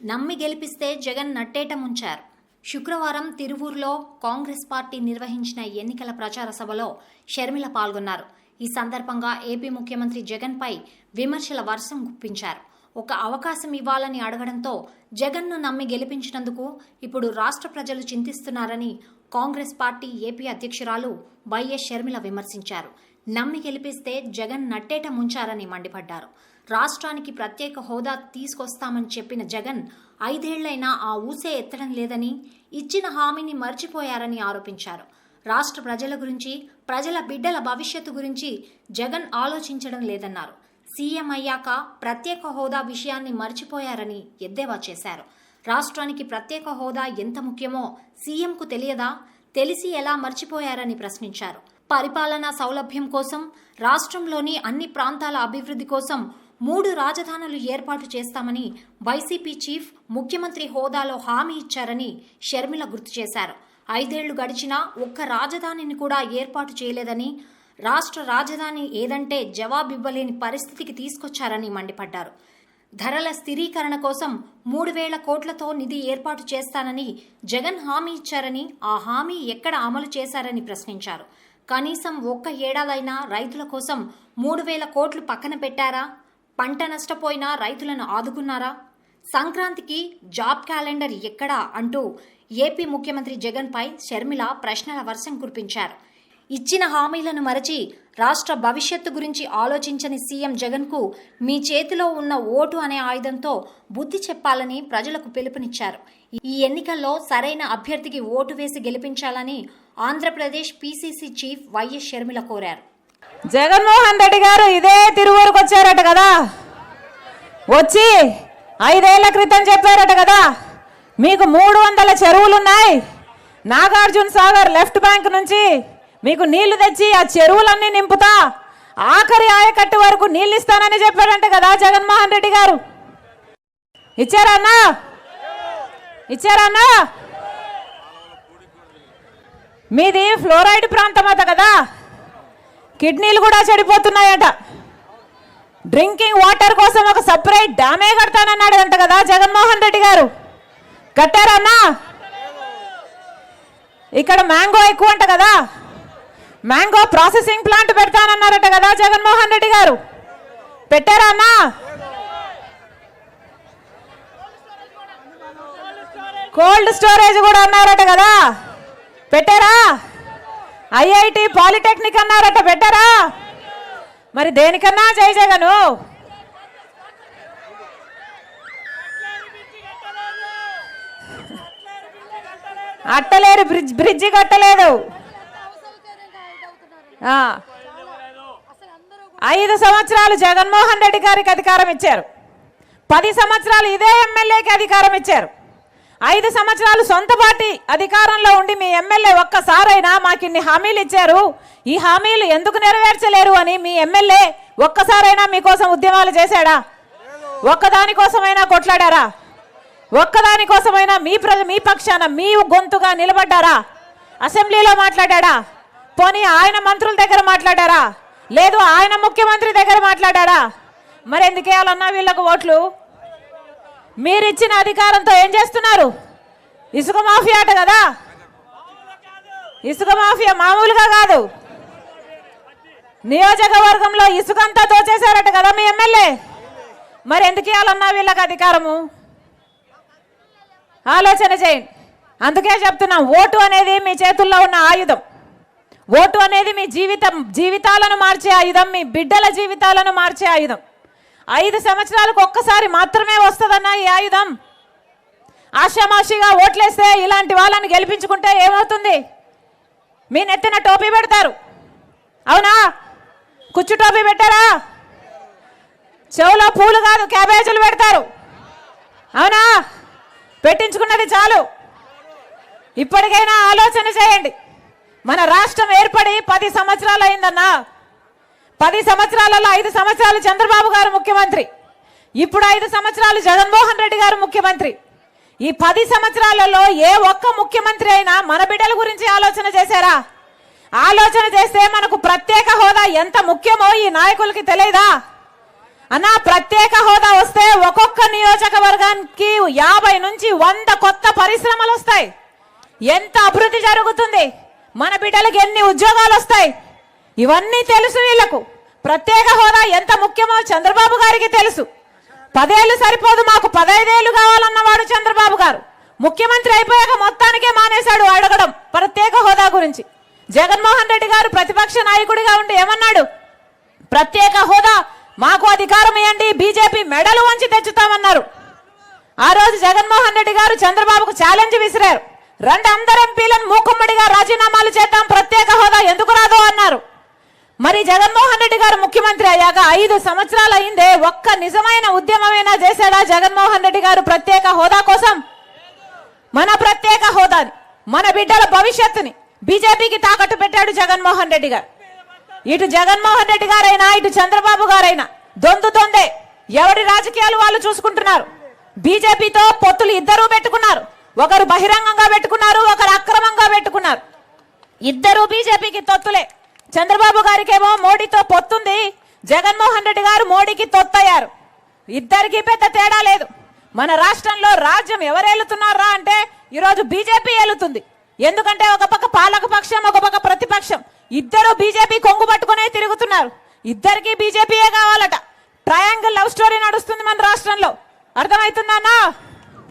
నమ్మి గెలిపిస్తే జగన్ నట్టేట ముంచారు. శుక్రవారం తిరువూరులో కాంగ్రెస్ పార్టీ నిర్వహించిన ఎన్నికల ప్రచార సభలో షర్మిల పాల్గొన్నారు. ఈ సందర్భంగా ఏపీ ముఖ్యమంత్రి జగన్పై విమర్శల వర్షం గుప్పించారు ఒక అవకాశం ఇవ్వాలని అడగడంతో జగన్ను నమ్మి గెలిపించినందుకు ఇప్పుడు రాష్ట్ర ప్రజలు చింతిస్తున్నారని కాంగ్రెస్ పార్టీ ఏపీ అధ్యక్షురాలు వైఎస్ షర్మిల విమర్శించారు. నమ్మి గెలిపిస్తే జగన్ నట్టేట ముంచారని మండిపడ్డారు. రాష్ట్రానికి ప్రత్యేక హోదా తీసుకొస్తామని చెప్పిన జగన్ ఐదేళ్ళైనా ఆ ఊసే ఎత్తడం లేదని ఇచ్చిన హామీని మర్చిపోయారని ఆరోపించారు. రాష్ట్ర ప్రజల గురించి ప్రజల బిడ్డల భవిష్యత్తు గురించి జగన్ ఆలోచించడం లేదన్నారు. సీఎం అయ్యాక ప్రత్యేక హోదా విషయాన్ని మర్చిపోయారని ఎద్దేవా చేశారు. రాష్ట్రానికి ప్రత్యేక హోదా ఎంత ముఖ్యమో సీఎంకు తెలియదా? తెలిసి ఎలా మర్చిపోయారని ప్రశ్నించారు. పరిపాలనా సౌలభ్యం కోసం రాష్ట్రంలోని అన్ని ప్రాంతాల అభివృద్ధి కోసం మూడు రాజధానులు ఏర్పాటు చేస్తామని వైసీపీ చీఫ్ ముఖ్యమంత్రి హోదాలో హామీ ఇచ్చారని షర్మిల గుర్తు చేశారు. ఐదేళ్ళు గడిచినా ఒక్క రాజధానిని కూడా ఏర్పాటు చేయలేదని రాష్ట్ర రాజధాని ఏదంటే జవాబివ్వలేని పరిస్థితికి తీసుకొచ్చారని మండిపడ్డారు. ధరల స్థిరీకరణ కోసం మూడు వేల కోట్లతో నిధి ఏర్పాటు చేస్తానని జగన్ హామీ ఇచ్చారని ఆ హామీ ఎక్కడ అమలు చేశారని ప్రశ్నించారు. కనీసం ఒక్క ఏడాదైనా రైతుల కోసం మూడు వేల కోట్లు పక్కన పెట్టారా? పంట నష్టపోయినా రైతులను ఆదుకున్నారా? సంక్రాంతికి జాబ్ క్యాలెండర్ ఎక్కడా అంటూ ఏపీ ముఖ్యమంత్రి జగన్పై షర్మిల ప్రశ్నల వర్షం కురిపించారు. ఇచ్చిన హామీలను మరచి రాష్ట్ర భవిష్యత్తు గురించి ఆలోచించని సీఎం జగన్కు మీ చేతిలో ఉన్న ఓటు అనే ఆయుధంతో బుద్ధి చెప్పాలని ప్రజలకు పిలుపునిచ్చారు. ఈ ఎన్నికల్లో సరైన అభ్యర్థికి ఓటు వేసి గెలిపించాలని Andhra Pradesh PCC chief Y S Sharmila కోరారు. జగన్మోహన్ రెడ్డి గారు ఇదే తిరువూరుకు వచ్చారట కదా. వచ్చి ఐదేళ్ళ క్రితం చెప్పారట కదా. మీకు మూడు వందల చెరువులున్నాయి. నాగార్జున సాగర్ లెఫ్ట్ బ్యాంక్ నుంచి మీకు నీళ్ళు తెచ్చి ఆ చెరువులన్నీ నింపుతా. ఆఖరి ఆయకట్టు వరకు నీళ్ళు ఇస్తానని చెప్పారంట కదా జగన్మోహన్ రెడ్డి గారు. ఇచ్చారా ఇచ్చారన్నా మీది ఫ్లోరైడ్ ప్రాంతం అట కదా. కిడ్నీలు కూడా చెడిపోతున్నాయట. డ్రింకింగ్ వాటర్ కోసం ఒక సపరేట్ డ్యామే కడతానన్నాడు అంట కదా జగన్మోహన్ రెడ్డి గారు. కట్టారన్నా ఇక్కడ మ్యాంగో ఎక్కువ అంట కదా. మ్యాంగో ప్రాసెసింగ్ ప్లాంట్ పెడతానన్నారట కదా జగన్మోహన్ రెడ్డి గారు. పెట్టారన్నా కోల్డ్ స్టోరేజ్ కూడా అన్నారట కదా. పెట్టారా? ఐఐటి పాలిటెక్నిక్ అన్నారట పెట్టారా మరి దేనికన్నా జై జగను? అట్టలేరు బ్రిడ్జ్ బ్రిడ్జి కట్టలేదు. ఐదు సంవత్సరాలు జగన్మోహన్ రెడ్డి గారికి అధికారం ఇచ్చారు. పది సంవత్సరాలు ఇదే ఎమ్మెల్యేకి అధికారం ఇచ్చారు. ఐదు సంవత్సరాలు సొంత పార్టీ అధికారంలో ఉండి మీ ఎమ్మెల్యే ఒక్కసారైనా మాకు ఇన్ని హామీలు ఇచ్చారు. ఈ హామీలు ఎందుకు నెరవేర్చలేరు అని మీ ఎమ్మెల్యే ఒక్కసారైనా మీకోసం ఉద్యమాలు చేశాడా? ఒక్కదాని కోసమైనా కొట్లాడారా? ఒక్కదాని కోసమైనా మీ ప్ర మీ పక్షాన మీ గొంతుగా నిలబడ్డారా? అసెంబ్లీలో మాట్లాడాడా? పోనీ ఆయన మంత్రుల దగ్గర మాట్లాడారా? లేదు ఆయన ముఖ్యమంత్రి దగ్గర మాట్లాడారా? మరి ఎందుకేయాలన్నా వీళ్ళకు ఓట్లు? మీరిచ్చిన అధికారంతో ఏం చేస్తున్నారు? ఇసుక మాఫియా అట కదా? ఇసుక మాఫియా మామూలుగా కాదు. నియోజకవర్గంలో ఇసుకంతా దోచేశారట కదా మీ ఎమ్మెల్యే? మరి ఎందుకు ఇవ్వాలన్నా వీళ్ళకి అధికారము? ఆలోచన చేయండి అందుకే చెప్తున్నాం ఓటు అనేది మీ చేతుల్లో ఉన్న ఆయుధం. ఓటు అనేది మీ జీవితం జీవితాలను మార్చే ఆయుధం మీ బిడ్డల జీవితాలను మార్చే ఆయుధం. ఐదు సంవత్సరాలకు ఒక్కసారి మాత్రమే వస్తుందన్న ఈ ఆయుధం. ఆషామాషిగా ఓట్లేస్తే ఇలాంటి వాళ్ళని గెలిపించుకుంటే ఏమవుతుంది? మీ నెత్తిన టోపీ పెడతారు. అవునా? కుచ్చు టోపీ పెట్టారా? చెవులో పూలు కాదు క్యాబేజీలు పెడతారు. అవునా? పెట్టించుకున్నది చాలు. ఇప్పటికైనా ఆలోచన చేయండి. మన రాష్ట్రం ఏర్పడి పది సంవత్సరాలు అయిందన్నా పది సంవత్సరాలలో ఐదు సంవత్సరాలు చంద్రబాబు గారు ముఖ్యమంత్రి. ఇప్పుడు ఐదు సంవత్సరాలు జగన్మోహన్ రెడ్డి గారు ముఖ్యమంత్రి. ఈ పది సంవత్సరాలలో ఏ ఒక్క ముఖ్యమంత్రి అయినా మన బిడ్డల గురించి ఆలోచన చేశారా? ఆలోచన చేస్తే మనకు ప్రత్యేక హోదా ఎంత ముఖ్యమో ఈ నాయకులకి తెలియదా? అన్నా ప్రత్యేక హోదా వస్తే ఒక్కొక్క నియోజకవర్గానికి యాభై నుంచి వంద కొత్త పరిశ్రమలు వస్తాయి. ఎంత అభివృద్ధి జరుగుతుంది? మన బిడ్డలకు ఎన్ని ఉద్యోగాలు వస్తాయి? ఇవన్నీ తెలుసు వీళ్ళకు. ప్రత్యేక హోదా ఎంత ముఖ్యమో చంద్రబాబు గారికి తెలుసు. పదేళ్ళు సరిపోదు మాకు పదైదేళ్ళు కావాలన్నవాడు చంద్రబాబు గారు. ముఖ్యమంత్రి అయిపోయాక మొత్తానికే మానేశాడు అడగడం ప్రత్యేక హోదా గురించి. జగన్మోహన్ రెడ్డి గారు ప్రతిపక్ష నాయకుడిగా ఉండి ఏమన్నాడు? ప్రత్యేక హోదా మాకు అధికారం ఇవ్వండి బీజేపీ మెడలు వంచి తెచ్చుతామన్నారు. ఆ రోజు జగన్మోహన్ రెడ్డి గారు చంద్రబాబుకు ఛాలెంజ్ విసిరారు. రెండు అందరు ఎంపీలను మూకుమ్మడిగా రాజీనామాలు చేద్దాం ప్రత్యేక హోదా ఎందుకు రాదు అన్నారు. మరి జగన్మోహన్ రెడ్డి గారు ముఖ్యమంత్రి అయ్యాక ఐదు సంవత్సరాలు అయిందే ఒక్క నిజమైన ఉద్యమమైనా చేశాడా జగన్మోహన్ రెడ్డి గారు ప్రత్యేక హోదా కోసం? మన ప్రత్యేక హోదాని మన బిడ్డల భవిష్యత్తుని బీజేపీకి తాకట్టు పెట్టాడు జగన్మోహన్ రెడ్డి గారు. ఇటు జగన్మోహన్ రెడ్డి గారైనా ఇటు చంద్రబాబు గారైనా దొందు దొందే. ఎవరి రాజకీయాలు వాళ్ళు చూసుకుంటున్నారు? బీజేపీతో పొత్తులు ఇద్దరూ పెట్టుకున్నారు. ఒకరు బహిరంగంగా పెట్టుకున్నారు ఒకరు అక్రమంగా పెట్టుకున్నారు. ఇద్దరు బీజేపీకి తొత్తులే. చంద్రబాబు గారికేమో మోడీతో పొత్తుంది. జగన్మోహన్ రెడ్డి గారు మోడీకి తొత్తయ్యారు. ఇద్దరికి పెద్ద తేడా లేదు. మన రాష్ట్రంలో రాజ్యం ఎవరేలుతున్నారా అంటే ఈరోజు బీజేపీ ఏలుతుంది. ఎందుకంటే ఒక పక్క పాలక పక్షం ఒక పక్క ప్రతిపక్షం. ఇద్దరు బీజేపీ కొంగు పట్టుకునే తిరుగుతున్నారు. ఇద్దరికి బీజేపీయే కావాలట. ట్రయాంగిల్ లవ్ స్టోరీ నడుస్తుంది మన రాష్ట్రంలో. అర్థమవుతుందన్నా